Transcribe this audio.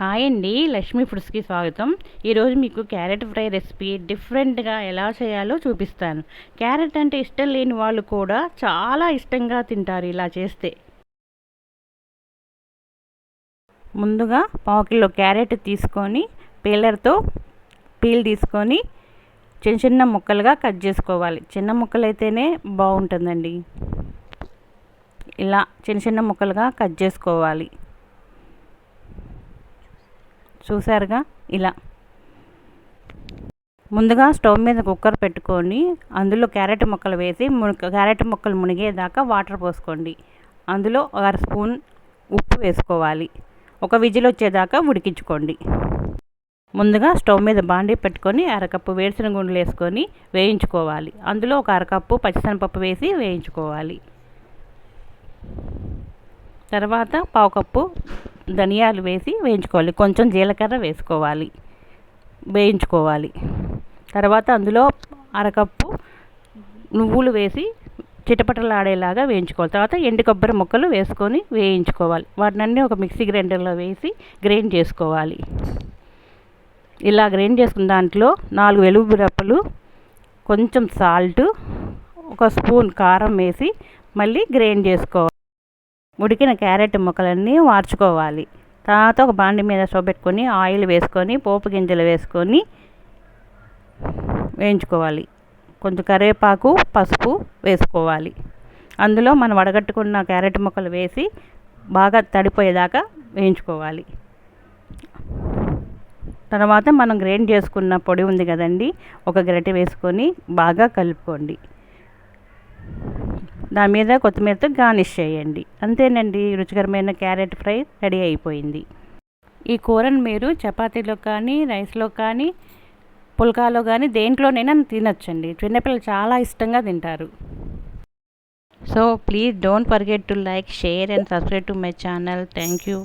Hi అండి లక్ష్మీ ఫుడ్స్కి స్వాగతం. ఈరోజు మీకు క్యారెట్ ఫ్రై రెసిపీ డిఫరెంట్గా ఎలా చేయాలో చూపిస్తాను. క్యారెట్ అంటే ఇష్టం లేని వాళ్ళు కూడా చాలా ఇష్టంగా తింటారు ఇలా చేస్తే. ముందుగా పావు కిలో క్యారెట్ తీసుకొని పీలర్తో పీల్ తీసుకొని చిన్న చిన్న ముక్కలుగా కట్ చేసుకోవాలి. చిన్న ముక్కలు అయితేనే బాగుంటుందండి. ఇలా చిన్న చిన్న ముక్కలుగా కట్ చేసుకోవాలి. చూసారుగా ఇలా. ముందుగా స్టవ్ మీద కుక్కర్ పెట్టుకొని అందులో క్యారెట్ ముక్కలు వేసి క్యారెట్ ముక్కలు మునిగేదాకా వాటర్ పోసుకోండి. అందులో అర స్పూన్ ఉప్పు వేసుకోవాలి. ఒక విజిల్ వచ్చేదాకా ఉడికించుకోండి. ముందుగా స్టవ్ మీద బాండీ పెట్టుకొని అరకప్పు వేరుశనగ గుండెలు వేసుకొని వేయించుకోవాలి. అందులో ఒక అరకప్పు పచ్చిశనగపప్పు వేసి వేయించుకోవాలి. తర్వాత పావు కప్పు ధనియాలు వేసి వేయించుకోవాలి. కొంచెం జీలకర్ర వేసుకోవాలి. వేయించుకోవాలి. తర్వాత అందులో అరకప్పు నువ్వులు వేసి చిటపటలాడేలాగా వేయించుకోవాలి. తర్వాత ఎండు కొబ్బరి ముక్కలు వేసుకొని వేయించుకోవాలి. వాటినన్నీ ఒక మిక్సీ గ్రైండర్లో వేసి గ్రైండ్ చేసుకోవాలి. ఇలా గ్రైండ్ చేసుకున్న దాంట్లో నాలుగు వెలుగు రప్పలు కొంచెం సాల్ట్ ఒక స్పూన్ కారం వేసి మళ్ళీ గ్రైండ్ చేసుకోవాలి. ఉడికిన క్యారెట్ ముక్కలన్నీ వార్చుకోవాలి. తర్వాత ఒక బాండి మీద పెట్టుకొని ఆయిల్ వేసుకొని పోపు గింజలు వేసుకొని వేయించుకోవాలి. కొంచెం కరివేపాకు పసుపు వేసుకోవాలి. అందులో మనం వడగట్టుకున్న క్యారెట్ ముక్కలు వేసి బాగా తడిపోయేదాకా వేయించుకోవాలి. తర్వాత మనం గ్రైండ్ చేసుకున్న పొడి ఉంది కదండి ఒక గరిటె వేసుకొని బాగా కలుపుకోండి. దాని మీద కొత్తిమీరతో గార్నిష్ చేయండి. అంతేనండి రుచికరమైన క్యారెట్ ఫ్రై రెడీ అయిపోయింది. ఈ కూరను మీరు చపాతీలో కానీ రైస్లో కానీ పుల్కాలో కానీ దేంట్లోనైనా తినొచ్చండి. చిన్నపిల్లలు చాలా ఇష్టంగా తింటారు. So please don't forget to like share and subscribe to my channel. Thank you.